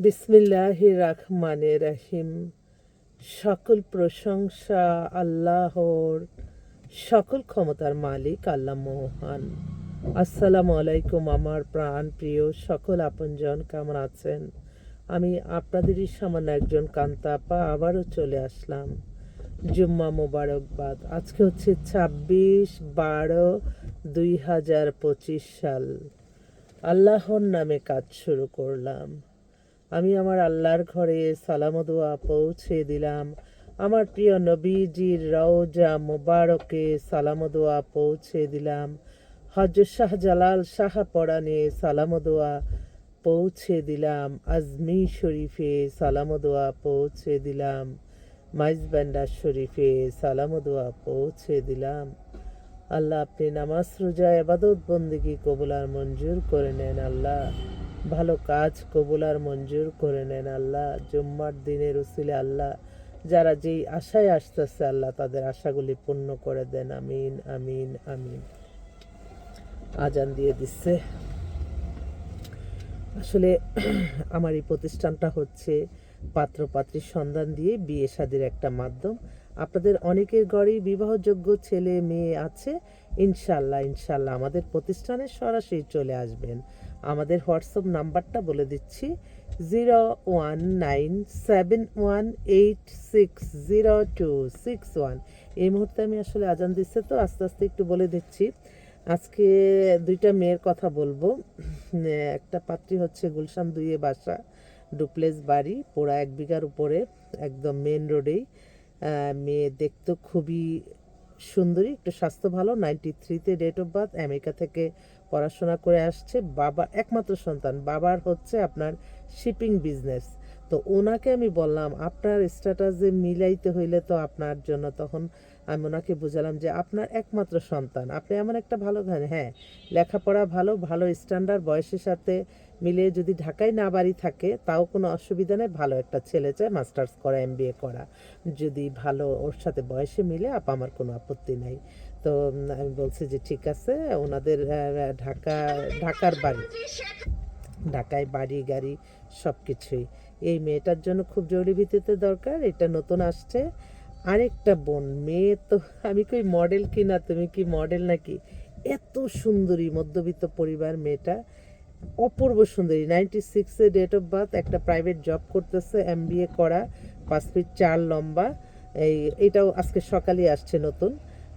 বিসমিল্লাহ রাহমানে রাহিম। সকল প্রশংসা আল্লাহর, সকল ক্ষমতার মালিক আল্লাহ মহান। আসসালামু আলাইকুম আমার প্রাণ প্রিয় সকল আপনজন, কেমন আছেন? আমি আপনাদেরই সামান্য একজন কান্তাপা, আবারও চলে আসলাম। জুম্মা মোবারকবাদ। আজকে হচ্ছে ছাব্বিশ বারো দুই হাজার পঁচিশ সাল। আল্লাহর নামে কাজ শুরু করলাম। আমি আমার আল্লাহর ঘরে সালাম দোয়া পৌঁছে দিলাম। আমার প্রিয় নবীজির রওজা মোবারকে সালাম দোয়া পৌঁছে দিলাম। হজরত শাহ জালাল শাহ পরানে সালাম দোয়া পৌঁছে দিলাম। আজমি শরীফে সালাম দোয়া পৌঁছে দিলাম। মাইজবান্ডার শরীফে সালাম দোয়া পৌঁছে দিলাম। আল্লাহ আপনি নামাজ রোজা এবাদত বন্দিগি কবুলার মঞ্জুর করে নেন আল্লাহ। ভালো কাজ কবুলার মঞ্জুর করে নেন আল্লাহ। জুম্মার দিনের উসিলে আল্লাহ, যারা যেই আশায় আসতেছে আল্লাহ তাদের আশাগুলি পূর্ণ করে দেন। আমিন আমিন আমিন। আজান দিয়ে দিচ্ছে। আসলে আমার এই প্রতিষ্ঠানটা হচ্ছে পাত্র পাত্রীর সন্ধান দিয়ে বিয়ে শাদির একটা মাধ্যম। আপনাদের অনেকের ঘরেই বিবাহযোগ্য ছেলে মেয়ে আছে। ইনশাল্লাহ ইনশাল্লাহ। আমাদের প্রতিষ্ঠানে সরাসরি চলে আসবেন। আমাদের হোয়াটসঅ্যাপ নাম্বারটা বলে দিচ্ছি, zero one nine seven one eight six zero two six one. এই মুহূর্তে আমি আসলে আজান দিচ্ছে তো, আস্তে আস্তে একটু বলে দিচ্ছি। আজকে দুইটা মেয়ের কথা বলব। একটা পাত্রী হচ্ছে গুলশান দুইয়ে বাসা, ডুপ্লেস বাড়ি, পোড়া এক বিঘার উপরে, একদম মেন রোডেই মেয়ে দেখতে খুবই সুন্দরী, একটু স্বাস্থ্য ভালো নাইনটি থ্রিতে ডেট অফ বার্থ আমেরিকা থেকে পড়াশোনা করে আসছে। বাবা, একমাত্র সন্তান। বাবার হচ্ছে আপনার শিপিং বিজনেস তো ওনাকে আমি বললাম, আপনার স্ট্যাটাস যে মিলাইতে হইলে তো আপনার জন্য। তখন আমি ওনাকে বুঝালাম যে আপনার একমাত্র সন্তান। আপনি এমন একটা ভালো হ্যাঁ লেখাপড়া ভালো ভালো স্ট্যান্ডার্ড বয়সের সাথে মিলে যদি ঢাকায় না বাড়ি থাকে, তাও কোনো অসুবিধা নেই। ভালো একটা ছেলে চায় মাস্টার্স করা এম করা। যদি ভালো ওর সাথে বয়সে মিলে আপ, আমার কোনো আপত্তি নাই। তো আমি বলছি যে ঠিক আছে, ওনাদের ঢাকা, ঢাকার বাড়ি। ঢাকায় বাড়ি, গাড়ি সব কিছুই এই মেয়েটার জন্য খুব জরুরি ভিত্তিতে দরকার, এটা নতুন আসছে। আরেকটা বোন, মেয়ে তো, আমি কই মডেল কি না, তুমি কি মডেল নাকি? এত সুন্দরী, মধ্যবিত্ত পরিবার মেয়েটা। অপূর্ব সুন্দরী নাইনটি সিক্সে ডেট অফ বার্থ একটা প্রাইভেট জব করতেছে এম করা, পাঁচ ফিট চার লম্বা। এই, এটাও আজকে সকালে আসছে নতুন।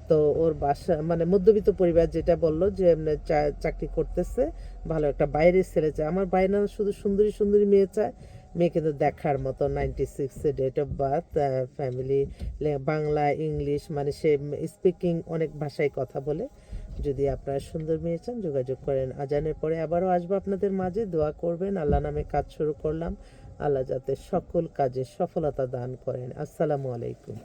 তো ওর বাসা মানে মধ্যবিত্ত পরিবার যেটা বলল যে চাকরি করতেছে, ভালো একটা বাইরের ছেলে চায়। আমার বাইরে না শুধু সুন্দরী সুন্দরী মেয়ে চায়, মেয়ে কিন্তু দেখার মতো নাইনটি সিক্সে date of birth family Bangla, English মানে সে স্পিকিং অনেক ভাষায় কথা বলে। যদি আপনারা সুন্দর মেয়ে চান, যোগাযোগ করেন। আজানের পরে আবারও আসব আপনাদের মাঝে। দোয়া করবেন। আল্লাহ নামে কাজ শুরু করলাম। আল্লাহ যাতে সকল কাজে সফলতা দান করেন। আসসালামু আলাইকুম।